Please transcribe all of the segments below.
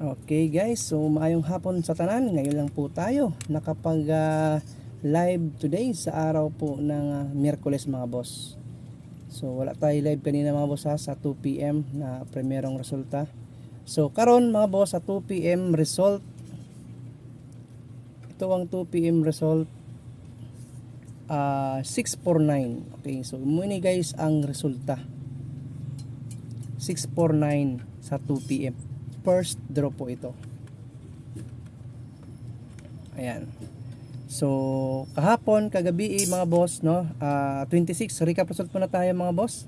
Okay guys, so maayong hapon sa tanan. Ngayon lang po tayo nakapag ah, live today sa araw po ng ah, Miyerkules mga boss. So wala tayo live kanina mga boss ha, sa 2 PM na primerong resulta. So karon mga boss sa 2 PM result. Ito ang 2 PM result ah 649. Okay, so muni guys ang resulta. 649 sa 2 PM. First draw po ito. Ayan. So, kahapon, kagabi eh, mga boss, no? ah 26, recap result muna tayo mga boss.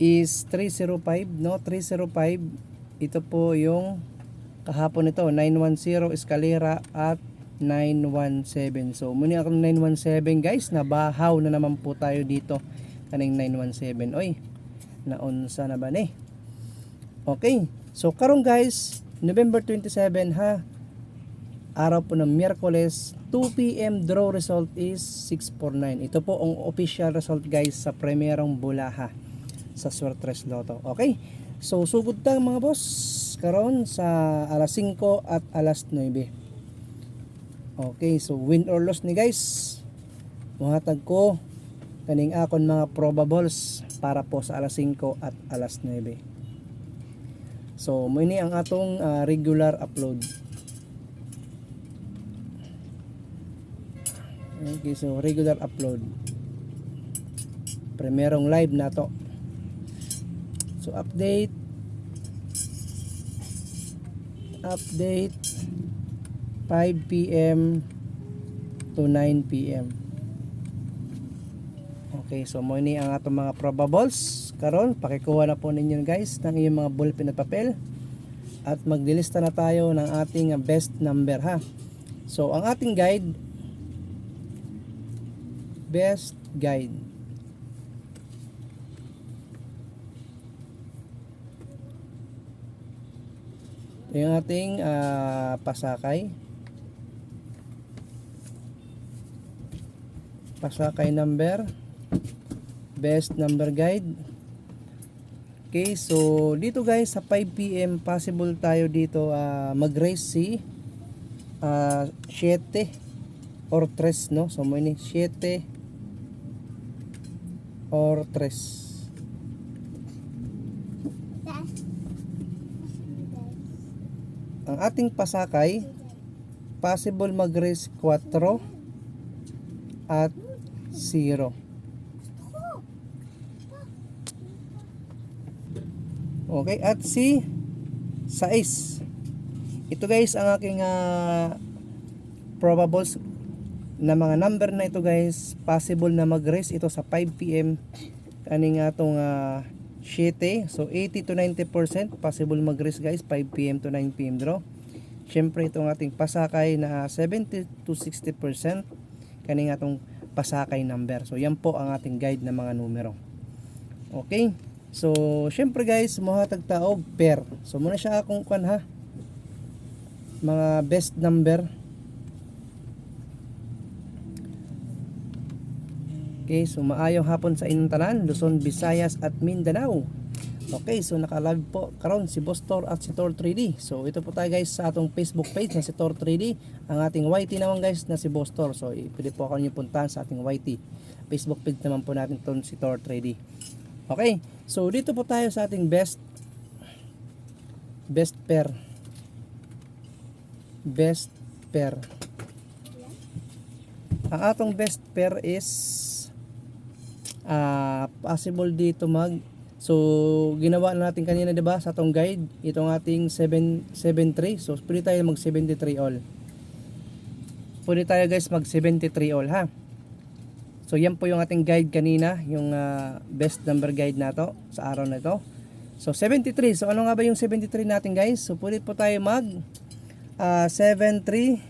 Is 305, no? 305. Ito po yung kahapon ito, 910 Escalera at 917. So, muni ako ng 917 guys, nabahaw na naman po tayo dito. Kaning 917. Oy, naunsa na ba ni? Okay. So karon guys, November 27 ha. Araw po ng Miyerkules, 2 PM draw result is 649. Ito po ang official result guys sa primerong bulaha sa Swertres Lotto. Okay? So sugod ta mga boss karon sa alas 5 at alas 9. Okay, so win or loss ni guys. Muhatag ko kaning akon mga probables para po sa alas 5 at alas 9. So, muni ang atong ah, regular upload. Okay, so regular upload. Primerong live na to. So, update. Update 5 p.m. to 9 p.m. Okay, so mo ni ang atong mga probables. Karon pakikuha na po ninyo guys ng iyong mga ballpen at papel. At magdilista na tayo ng ating uh, best number ha. So ang ating guide best guide. Ito yung ating ah, pasakay. Pasakay number best number guide. Okay so dito guys sa 5pm possible tayo dito ah, mag-race si ah, 7 or 3 no? So mo ini 7 or 3 ang ating pasakay possible mag-race 4 at 0 Okay, at si 6. Ito guys ang aking ah, probables na mga number na ito guys, possible na mag-race ito sa 5 PM kaning atong uh, 7. So 80 to 90% possible mag-race guys 5 PM to 9 PM draw. Syempre itong ating pasakay na 70 to 60% kaning atong pasakay number. So yan po ang ating guide na mga numero. Okay? So, syempre guys, muhatag taog pair. So, muna siya akong kwan ha. Mga best number. Okay, so maayong hapon sa inyong tanan, Luzon, Visayas at Mindanao. Okay, so naka-live po karon si Boss Tor at si Tor 3D. So ito po tayo guys sa atong Facebook page na si Tor 3D. Ang ating YT naman guys na si Boss Tor. So pwede po niyo puntahan sa ating YT. Facebook page naman po natin to si Tor 3D. Okay, so dito po tayo sa ating best best pair. Best pair. Ang atong best pair is ah possible dito mag So ginawa na natin kanina 'di ba sa atong guide itong ating 773. So pwede tayo mag 73 all. Pwede tayo guys mag 73 all ha. So yan po yung ating guide kanina, yung ah, best number guide na to sa araw na ito. So 73. So ano nga ba yung 73 natin guys? So pwede po tayo mag ah, 73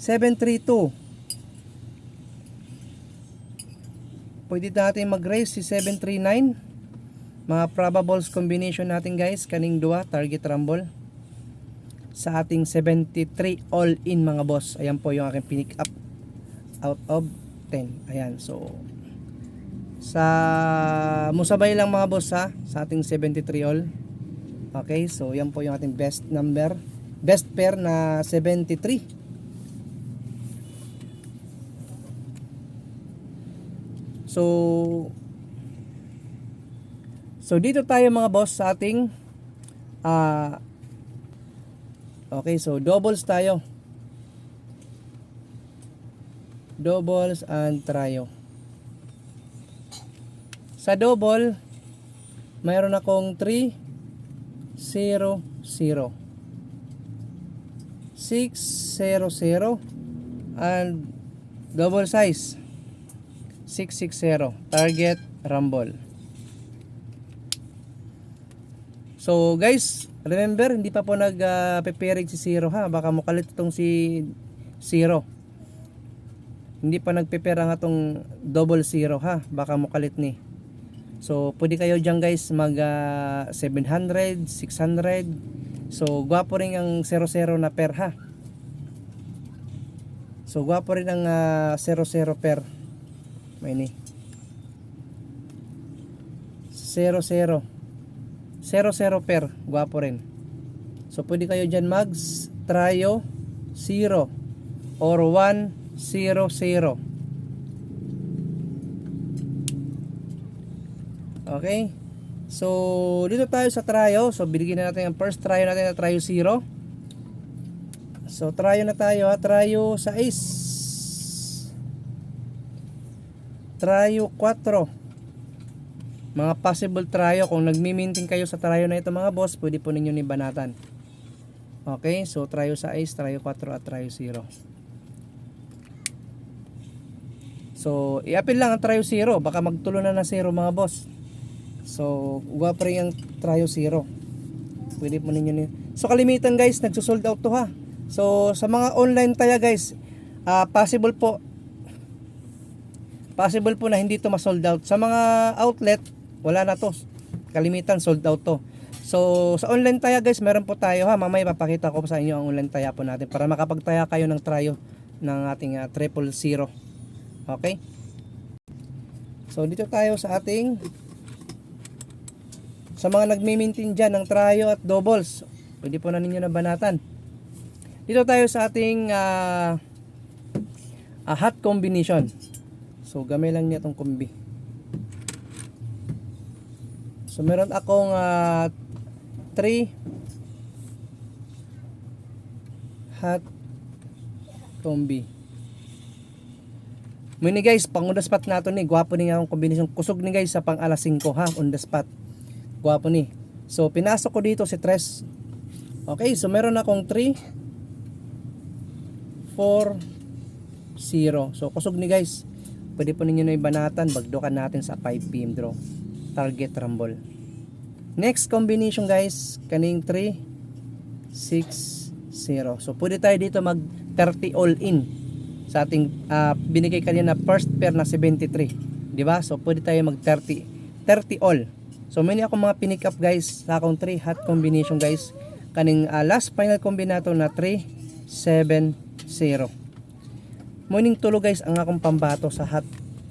732. Pwede natin mag-raise si 739. Mga probables combination natin guys, kaning dua target rumble sa ating 73 all in mga boss. Ayan po yung aking pinick up out of 10. Ayan, so sa musabay lang mga boss ha sa ating 73 all. Okay, so yan po yung ating best number. Best pair na 73. So So dito tayo mga boss sa ating ah Okay, so doubles tayo. Doubles and trio. Sa double, mayroon akong 3 0 0 6 0 0 and double size. 660 target rumble. So guys remember hindi pa po nag uh, si Zero ha? Baka mukalit itong si Zero hindi pa nagprepare ang atong double zero ha baka mukalit ni So, pwede kayo dyan guys mag ah, 700, 600. So, gwapo rin ang 00 na per ha. So, gwapo rin ang ah, 00 per. May ni. 00. 00 per. Gwapo rin. So, pwede kayo dyan mag tryo 0 or 1 0 0. Okay? So, dito tayo sa tryo. So, binigyan na natin ang first tryo natin na tryo 0. So, tryo na tayo ha. Tryo sa ace. Tryo 4. Mga possible tryo. Kung nagmi-minting kayo sa tryo na ito mga boss, pwede po ninyo nibanatan. Okay? So, tryo sa ace, tryo 4 at tryo 0. So, i-appeal lang ang tryo 0. Baka magtulo na na 0 mga boss. So, guwapo rin ang Trio Zero. Pwede po ninyo ni. So, kalimitan guys, nagsusold out to ha. So, sa mga online tayo guys, ah, possible po possible po na hindi to ma-sold out. Sa mga outlet, wala na to. Kalimitan sold out to. So, sa online taya guys, meron po tayo ha. Mamaya papakita ko sa inyo ang online taya po natin para makapagtaya kayo ng tryo ng ating ah, triple zero. Okay? So, dito tayo sa ating sa mga nagmi-maintain dyan ng tryo at doubles, pwede po na ninyo nabanatan. Dito tayo sa ating ah, ah, hot combination. So, gamay lang niya itong kombi. So, meron akong 3 hot kombi. Muni guys, pang on the spot nato ni, gwapo ni nga akong kombinasyon. Kusog ni guys sa pang alas 5 ha, on the spot. Gwapo ni. So, pinasok ko dito si Tres. Okay, so meron akong 3 4 0. So, kusog ni guys. Pwede po ninyo na ibanatan, bagdokan natin sa 5 PM draw. Target rumble. Next combination guys, kaning 3 6 0. So, pwede tayo dito mag 30 all in sa ating ah, binigay kanina first pair na 73. 'Di ba? So, pwede tayo mag 30 30 all. So, may ako mga pinick up guys sa akong 3 hot combination guys. Kaning ah, last final combinato na 3 7 0. Morning tulo guys ang akong pambato sa hot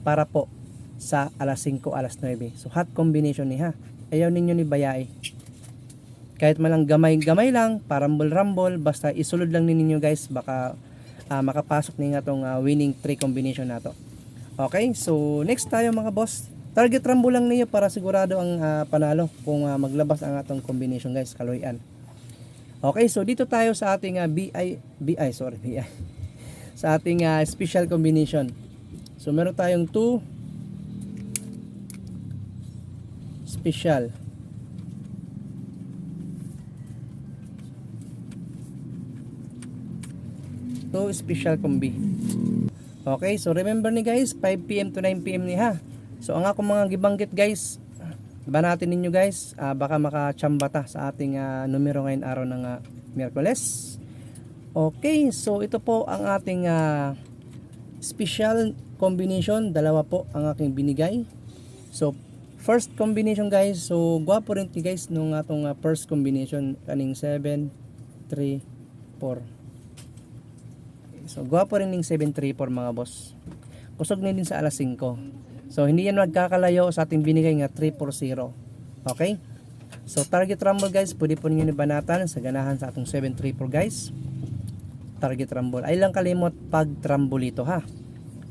para po sa alas 5, alas 9. So hot combination ni ha. Ayaw ninyo ni bayai. Kahit malang gamay-gamay lang, parambol-rambol, basta isulod lang ninyo guys, baka ah, makapasok ni nga tong ah, winning 3 combination nato. Okay, so next tayo mga boss. Target rumble lang niyo para sigurado ang ah, panalo kung ah, maglabas ang atong combination guys, kaloyan. Okay, so dito tayo sa ating ah, BI, BI, sorry, BI. sa ating ah, special combination. So meron tayong 2 special. Two special combi. Okay, so remember ni guys, 5pm to 9pm ni ha. So ang ako mga gibanggit guys, ba natin ninyo guys, ah, baka makachamba ta sa ating ah, numero ngayon araw ng ah, Miyerkules. Okay, so ito po ang ating ah, special combination. Dalawa po ang aking binigay. So, first combination guys. So, gwapo rin guys nung atong ah, first combination. Kaning 7, 3, 4. So, gwapo rin ng 734 mga boss. Kusog na din sa alas 5. So, hindi yan magkakalayo sa ating binigay nga 340. Okay? So target rumble guys, pwede po ninyo nibanatan sa ganahan sa atong 734 guys. Target rumble. Ay lang kalimot pag trumble ito ha.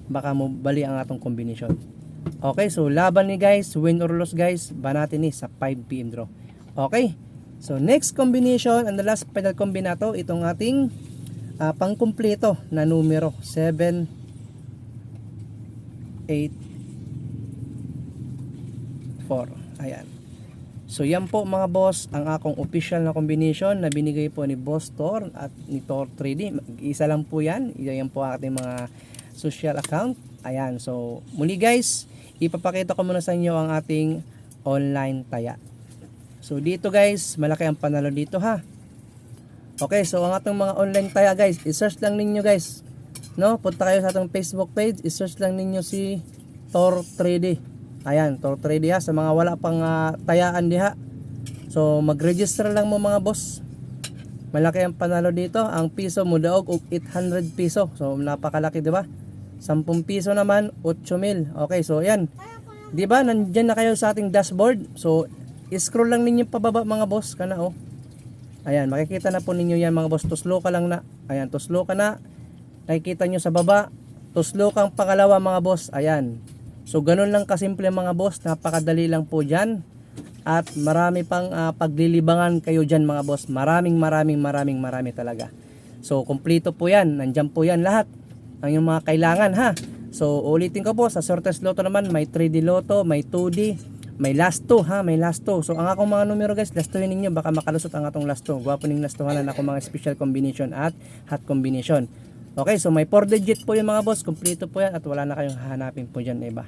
Baka mo bali ang atong combination. Okay, so laban ni guys, win or loss guys, banatin ni sa 5 PM draw. Okay. So next combination and the last final combinato itong ating ah, pangkumpleto na numero 7 8 4. Ayan. So yan po mga boss ang akong official na combination na binigay po ni Boss Tor at ni Tor 3D. Isa lang po yan. Yan po ating mga social account. Ayan. So muli guys, ipapakita ko muna sa inyo ang ating online taya. So dito guys, malaki ang panalo dito ha. Okay, so ang atong mga online taya guys, i-search lang ninyo guys. No, punta kayo sa atong Facebook page, i-search lang ninyo si Tor 3D. Ayan, Tor 3D ha, sa mga wala pang ah, tayaan diha. So mag-register lang mo mga boss. Malaki ang panalo dito. Ang piso mo daog og 800 piso. So napakalaki, di ba? 10 piso naman, 8 mil. Okay, so yan. Di ba? Nandiyan na kayo sa ating dashboard. So i-scroll lang ninyo pababa mga boss kana oh. Ayan, makikita na po ninyo yan mga boss. Tuslo ka lang na. Ayan, tuslo ka na. Nakikita nyo sa baba. Tuslo kang pangalawa mga boss. Ayan. So, ganun lang kasimple mga boss. Napakadali lang po dyan. At marami pang ah, paglilibangan kayo dyan mga boss. Maraming maraming maraming marami talaga. So, kumplito po yan. Nandyan po yan lahat. Ang yung mga kailangan ha. So, ulitin ko po. Sa Sortes Lotto naman, may 3D Lotto, may 2D, may last 2 ha, may last 2. So ang akong mga numero guys, last 2 ninyo baka makalusot ang atong last 2. Gwapo ning last 2 na ako mga special combination at hot combination. Okay, so may 4 digit po yung mga boss, kompleto po yan at wala na kayong hahanapin po diyan iba.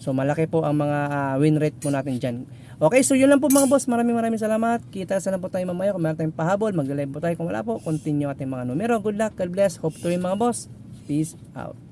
So malaki po ang mga ah, win rate po natin diyan. Okay, so yun lang po mga boss. Maraming maraming salamat. Kita sana po tayo mamaya kung meron tayong pahabol. Mag-live po tayo kung wala po. Continue ating mga numero. Good luck. God bless. Hope to yung mga boss. Peace out.